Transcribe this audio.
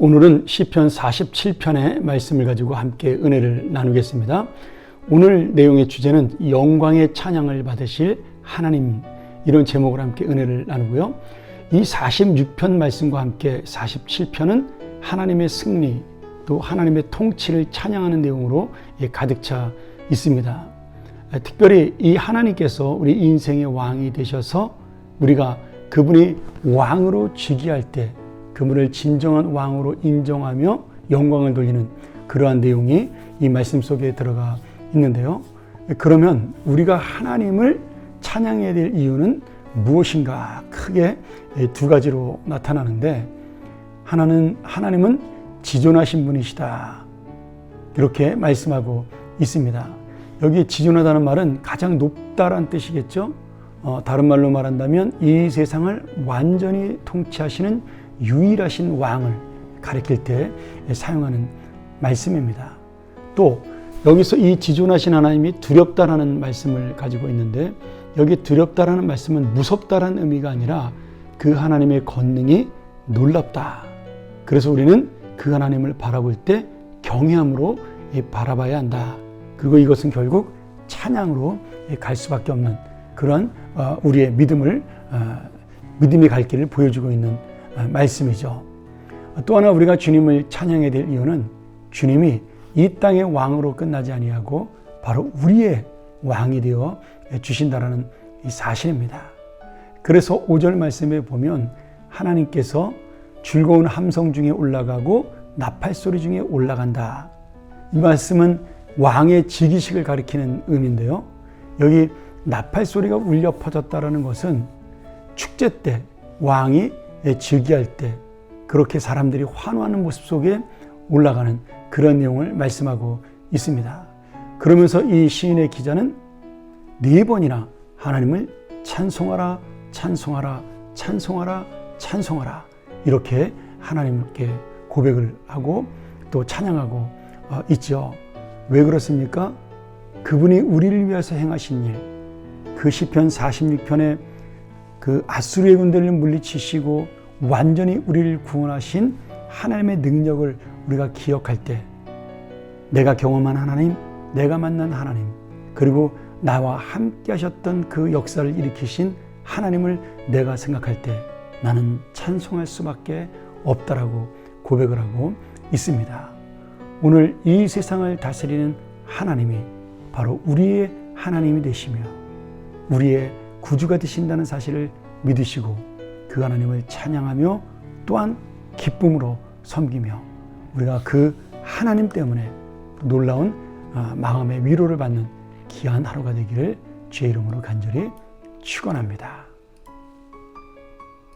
오늘은 시편 47편의 말씀을 가지고 함께 은혜를 나누겠습니다. 오늘 내용의 주제는 영광의 찬양을 받으실 하나님 이런 제목으로 함께 은혜를 나누고요. 이 46편 말씀과 함께 47편은 하나님의 승리 또 하나님의 통치를 찬양하는 내용으로 가득 차 있습니다. 특별히 이 하나님께서 우리 인생의 왕이 되셔서 우리가 그분이 왕으로 즉위할 때 그분을 진정한 왕으로 인정하며 영광을 돌리는 그러한 내용이 이 말씀 속에 들어가 있는데요. 그러면 우리가 하나님을 찬양해야 될 이유는 무엇인가 크게 두 가지로 나타나는데 하나는 하나님은 지존하신 분이시다. 이렇게 말씀하고 있습니다. 여기 지존하다는 말은 가장 높다란 뜻이겠죠. 어, 다른 말로 말한다면 이 세상을 완전히 통치하시는 유일하신 왕을 가리킬 때 사용하는 말씀입니다. 또 여기서 이 지존하신 하나님이 두렵다라는 말씀을 가지고 있는데 여기 두렵다라는 말씀은 무섭다라는 의미가 아니라 그 하나님의 권능이 놀랍다. 그래서 우리는 그 하나님을 바라볼 때 경외함으로 바라봐야 한다. 그리고 이것은 결국 찬양으로 갈 수밖에 없는 그런 어, 우리의 믿음을 어, 믿음의 갈 길을 보여주고 있는 말씀이죠. 또 하나 우리가 주님을 찬양해야 될 이유는 주님이 이 땅의 왕으로 끝나지 아니하고 바로 우리의 왕이 되어 주신다라는 이 사실입니다. 그래서 5절 말씀에 보면 하나님께서 즐거운 함성 중에 올라가고 나팔 소리 중에 올라간다. 이 말씀은 왕의 즉위식을 가리키는 의미인데요. 여기 나팔 소리가 울려 퍼졌다라는 것은 축제 때 왕이 즉위할 때 그렇게 사람들이 환호하는 모습 속에 올라가는 그런 내용을 말씀하고 있습니다. 그러면서 이 시인의 기자는 네 번이나 하나님을 찬송하라, 찬송하라, 찬송하라, 찬송하라 이렇게 하나님께 고백을 하고 또 찬양하고 어, 있죠. 왜 그렇습니까? 그분이 우리를 위해서 행하신 일, 그 시편 46편에 그 아수르의 군대를 물리치시고 완전히 우리를 구원하신 하나님의 능력을 우리가 기억할 때 내가 경험한 하나님, 내가 만난 하나님, 그리고 나와 함께 하셨던 그 역사를 일으키신 하나님을 내가 생각할 때 나는 찬송할 수밖에 없다라고 고백을 하고 있습니다. 오늘 이 세상을 다스리는 하나님이 바로 우리의 하나님이 되시며 우리의 구주가 되신다는 사실을 믿으시고 그 하나님을 찬양하며 또한 기쁨으로 섬기며 우리가 그 하나님 때문에 놀라운 아, 마음의 위로를 받는 귀한 하루가 되기를 주의 이름으로 간절히 축원합니다.